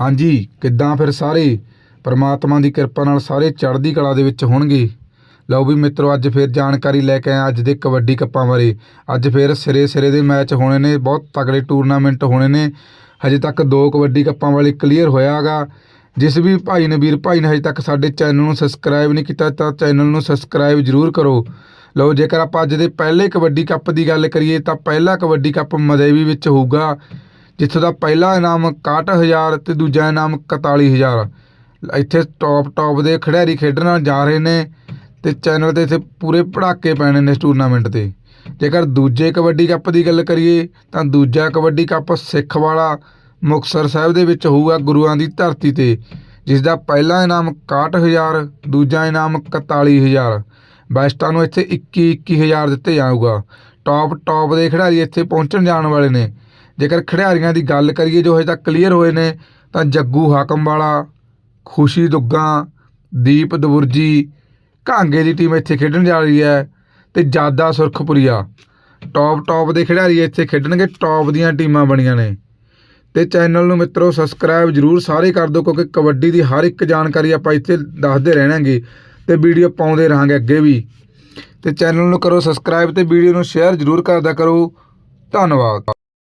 ਹਾਂਜੀ, ਕਿੱਦਾਂ ਫਿਰ ਸਾਰੇ? ਪਰਮਾਤਮਾ ਦੀ ਕਿਰਪਾ ਨਾਲ ਸਾਰੇ ਚੜ੍ਹਦੀ ਕਲਾ ਦੇ ਵਿੱਚ ਹੋਣਗੇ। ਲਓ ਵੀ ਮਿੱਤਰੋ, ਅੱਜ ਫਿਰ ਜਾਣਕਾਰੀ ਲੈ ਕੇ ਆਇਆ ਅੱਜ ਦੇ ਕਬੱਡੀ ਕੱਪਾਂ ਬਾਰੇ। ਅੱਜ ਫਿਰ ਸਿਰੇ ਸਿਰੇ ਦੇ ਮੈਚ ਹੋਣੇ ਨੇ, ਬਹੁਤ ਤਗੜੇ ਟੂਰਨਾਮੈਂਟ ਹੋਣੇ ਨੇ। ਹਜੇ ਤੱਕ ਦੋ ਕਬੱਡੀ ਕੱਪਾਂ ਵਾਲੇ ਕਲੀਅਰ ਹੋਇਆਗਾ ਜਿਸ ਵੀ ਭਾਈ ਨੇ, ਵੀਰ ਭਾਈ ਨੇ ਹਜੇ ਤੱਕ ਸਾਡੇ ਚੈਨਲ ਨੂੰ ਸਬਸਕ੍ਰਾਈਬ ਨਹੀਂ ਕੀਤਾ, ਤਾਂ ਚੈਨਲ ਨੂੰ ਸਬਸਕ੍ਰਾਈਬ ਜ਼ਰੂਰ ਕਰੋ। ਲਓ, ਜੇਕਰ ਆਪਾਂ ਅੱਜ ਦੇ ਪਹਿਲੇ ਕਬੱਡੀ ਕੱਪ ਦੀ ਗੱਲ ਕਰੀਏ, ਤਾਂ ਪਹਿਲਾ ਕਬੱਡੀ ਕੱਪ ਮਦੇਵੀ ਵਿੱਚ ਹੋਊਗਾ। ਜਿੱਥੋਂ ਦਾ ਪਹਿਲਾ ਇਨਾਮ 61000 ਤੇ ਦੂਜਾ ਇਨਾਮ 41000 ਇੱਥੇ ਟੌਪ ਟੌਪ ਦੇ ਖਿਡਾਰੀ ਖੇਡਣ ਜਾ ਰਹੇ ਨੇ ਤੇ ਚੈਨਲ ਤੇ ਇੱਥੇ ਪੂਰੇ ਪੜਾਕੇ ਪੈਣੇ ਨੇ ਇਸ ਟੂਰਨਾਮੈਂਟ ਤੇ। ਜੇਕਰ ਦੂਜੇ ਕਬੱਡੀ ਕੱਪ ਦੀ ਗੱਲ ਕਰੀਏ, ਤਾਂ ਦੂਜਾ ਕਬੱਡੀ ਕੱਪ ਸਿੱਖ ਵਾਲਾ ਮੁਕਤਸਰ ਸਾਹਿਬ ਦੇ ਵਿੱਚ ਹੋਊਗਾ ਗੁਰੂਆਂ ਦੀ ਧਰਤੀ ਤੇ ਜਿਸ ਦਾ ਪਹਿਲਾ ਇਨਾਮ 61000 ਦੂਜਾ ਇਨਾਮ 41000 ਬੈਸਟਾਂ ਨੂੰ ਇੱਥੇ 21 21000 ਦਿੱਤੇ ਜਾਊਗਾ। ਟੌਪ ਟੌਪ ਦੇ ਖਿਡਾਰੀ ਇੱਥੇ ਪਹੁੰਚਣ ਜਾਣ ਵਾਲੇ ਨੇ। ਜੇਕਰ ਖਿਡਾਰੀਆਂ ਦੀ ਗੱਲ ਕਰੀਏ ਜੋ ਹਜੇ ਤੱਕ ਕਲੀਅਰ ਹੋਏ ਨੇ, ਤਾਂ ਜੱਗੂ ਹਾਕਮ ਵਾਲਾ ਖੁਸ਼ੀ ਦੁੱਗਾ, ਦੀਪ ਦਵੁਰਜੀ, ਘਾਂਗੇ ਦੀ ਟੀਮ ਇੱਥੇ ਖੇਡਣ ਜਾ ਰਹੀ ਹੈ ਤੇ ਜਾਦਾ ਸੁਰਖਪੁਰੀਆ। ਟੌਪ ਟੌਪ ਦੇ ਖਿਡਾਰੀ ਇੱਥੇ ਖੇਡਣਗੇ ਟੌਪ ਦੀਆਂ ਟੀਮਾਂ ਬਣੀਆਂ ਨੇ। ਤੇ ਚੈਨਲ ਨੂੰ ਮਿੱਤਰੋ ਸਬਸਕ੍ਰਾਈਬ ਜਰੂਰ ਸਾਰੇ ਕਰ ਦਿਓ, ਕਿਉਂਕਿ ਕਬੱਡੀ ਦੀ ਹਰ ਇੱਕ ਜਾਣਕਾਰੀ ਆਪਾਂ ਇੱਥੇ ਦੱਸਦੇ ਰਹਿਣਾਂਗੇ ਤੇ ਵੀਡੀਓ ਪਾਉਂਦੇ ਰਹਾਂਗੇ ਅੱਗੇ ਵੀ। ਤੇ ਚੈਨਲ ਨੂੰ ਕਰੋ ਸਬਸਕ੍ਰਾਈਬ ਤੇ ਵੀਡੀਓ ਨੂੰ ਸ਼ੇਅਰ ਜਰੂਰ ਕਰਦਾ ਕਰੋ। ਧੰਨਵਾਦ।